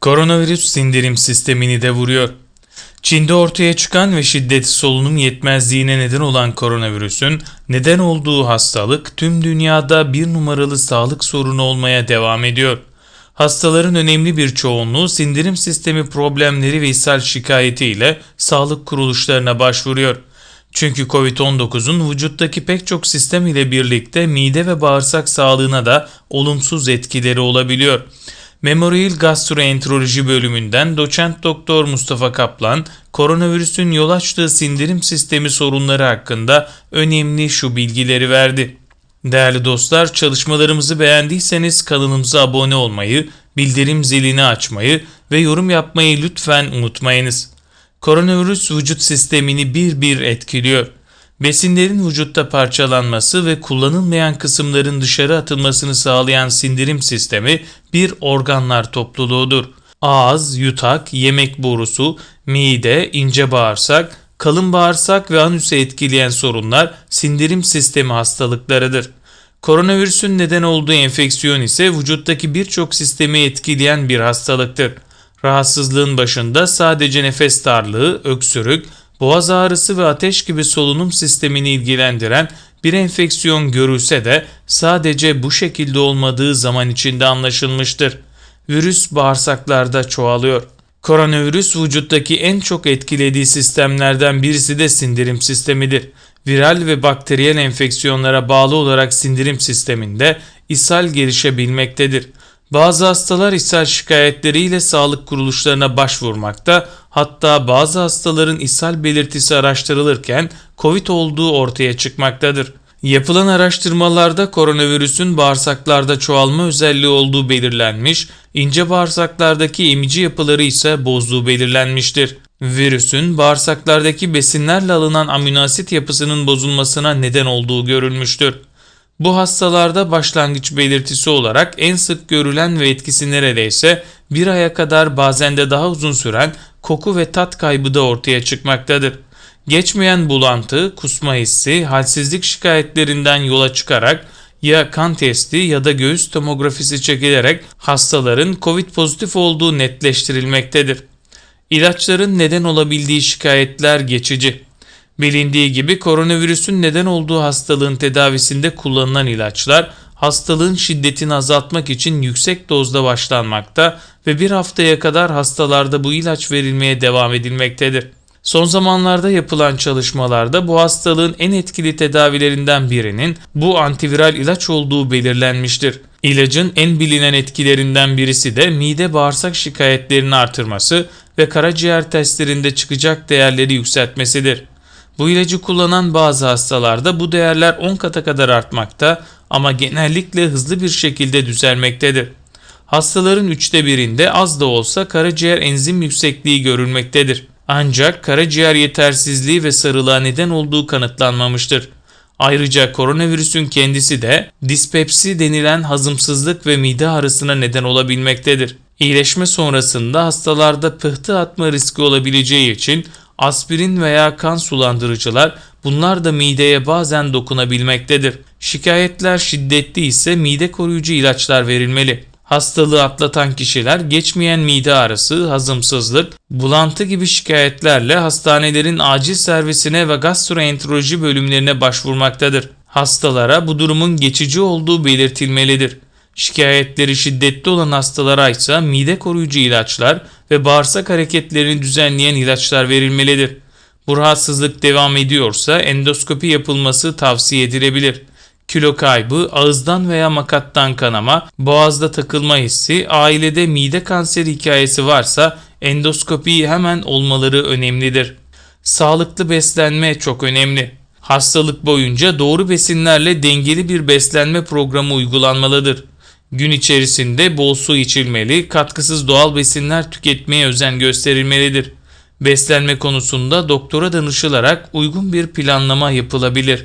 Koronavirüs sindirim sistemini de vuruyor. Çin'de ortaya çıkan ve şiddetli solunum yetmezliğine neden olan koronavirüsün neden olduğu hastalık tüm dünyada bir numaralı sağlık sorunu olmaya devam ediyor. Hastaların önemli bir çoğunluğu sindirim sistemi problemleri ve ishal şikayetiyle sağlık kuruluşlarına başvuruyor. Çünkü Covid-19'un vücuttaki pek çok sistem ile birlikte mide ve bağırsak sağlığına da olumsuz etkileri olabiliyor. Memorial Gastroenteroloji bölümünden doçent doktor Mustafa Kaplan, koronavirüsün yol açtığı sindirim sistemi sorunları hakkında önemli şu bilgileri verdi. Değerli dostlar, çalışmalarımızı beğendiyseniz kanalımıza abone olmayı, bildirim zilini açmayı ve yorum yapmayı lütfen unutmayınız. Koronavirüs vücut sistemini bir bir etkiliyor. Besinlerin vücutta parçalanması ve kullanılmayan kısımların dışarı atılmasını sağlayan sindirim sistemi bir organlar topluluğudur. Ağız, yutak, yemek borusu, mide, ince bağırsak, kalın bağırsak ve anüsü etkileyen sorunlar sindirim sistemi hastalıklarıdır. Koronavirüsün neden olduğu enfeksiyon ise vücuttaki birçok sistemi etkileyen bir hastalıktır. Rahatsızlığın başında sadece nefes darlığı, öksürük, boğaz ağrısı ve ateş gibi solunum sistemini ilgilendiren bir enfeksiyon görülse de sadece bu şekilde olmadığı zaman içinde anlaşılmıştır. Virüs bağırsaklarda çoğalıyor. Koronavirüs vücuttaki en çok etkilediği sistemlerden birisi de sindirim sistemidir. Viral ve bakteriyel enfeksiyonlara bağlı olarak sindirim sisteminde ishal gelişebilmektedir. Bazı hastalar ishal şikayetleriyle sağlık kuruluşlarına başvurmakta, hatta bazı hastaların ishal belirtisi araştırılırken COVID olduğu ortaya çıkmaktadır. Yapılan araştırmalarda koronavirüsün bağırsaklarda çoğalma özelliği olduğu belirlenmiş, ince bağırsaklardaki emici yapıları ise bozduğu belirlenmiştir. Virüsün bağırsaklardaki besinlerle alınan amino asit yapısının bozulmasına neden olduğu görülmüştür. Bu hastalarda başlangıç belirtisi olarak en sık görülen ve etkisi neredeyse bir aya kadar bazen de daha uzun süren koku ve tat kaybı da ortaya çıkmaktadır. Geçmeyen bulantı, kusma hissi, halsizlik şikayetlerinden yola çıkarak ya kan testi ya da göğüs tomografisi çekilerek hastaların COVID pozitif olduğu netleştirilmektedir. İlaçların neden olabildiği şikayetler geçici. Bilindiği gibi koronavirüsün neden olduğu hastalığın tedavisinde kullanılan ilaçlar hastalığın şiddetini azaltmak için yüksek dozda başlanmakta ve bir haftaya kadar hastalarda bu ilaç verilmeye devam edilmektedir. Son zamanlarda yapılan çalışmalarda bu hastalığın en etkili tedavilerinden birinin bu antiviral ilaç olduğu belirlenmiştir. İlacın en bilinen etkilerinden birisi de mide bağırsak şikayetlerini artırması ve karaciğer testlerinde çıkacak değerleri yükseltmesidir. Bu ilacı kullanan bazı hastalarda bu değerler 10 kata kadar artmakta ama genellikle hızlı bir şekilde düzelmektedir. Hastaların üçte birinde az da olsa karaciğer enzim yüksekliği görülmektedir. Ancak karaciğer yetersizliği ve sarılığa neden olduğu kanıtlanmamıştır. Ayrıca koronavirüsün kendisi de dispepsi denilen hazımsızlık ve mide ağrısına neden olabilmektedir. İyileşme sonrasında hastalarda pıhtı atma riski olabileceği için aspirin veya kan sulandırıcılar bunlar da mideye bazen dokunabilmektedir. Şikayetler şiddetli ise mide koruyucu ilaçlar verilmeli. Hastalığı atlatan kişiler geçmeyen mide ağrısı, hazımsızlık, bulantı gibi şikayetlerle hastanelerin acil servisine ve gastroenteroloji bölümlerine başvurmaktadır. Hastalara bu durumun geçici olduğu belirtilmelidir. Şikayetleri şiddetli olan hastalara ise mide koruyucu ilaçlar ve bağırsak hareketlerini düzenleyen ilaçlar verilmelidir. Bu rahatsızlık devam ediyorsa endoskopi yapılması tavsiye edilebilir. Kilo kaybı, ağızdan veya makattan kanama, boğazda takılma hissi, ailede mide kanseri hikayesi varsa endoskopi hemen olmaları önemlidir. Sağlıklı beslenme çok önemli. Hastalık boyunca doğru besinlerle dengeli bir beslenme programı uygulanmalıdır. Gün içerisinde bol su içilmeli, katkısız doğal besinler tüketmeye özen gösterilmelidir. Beslenme konusunda doktora danışılarak uygun bir planlama yapılabilir.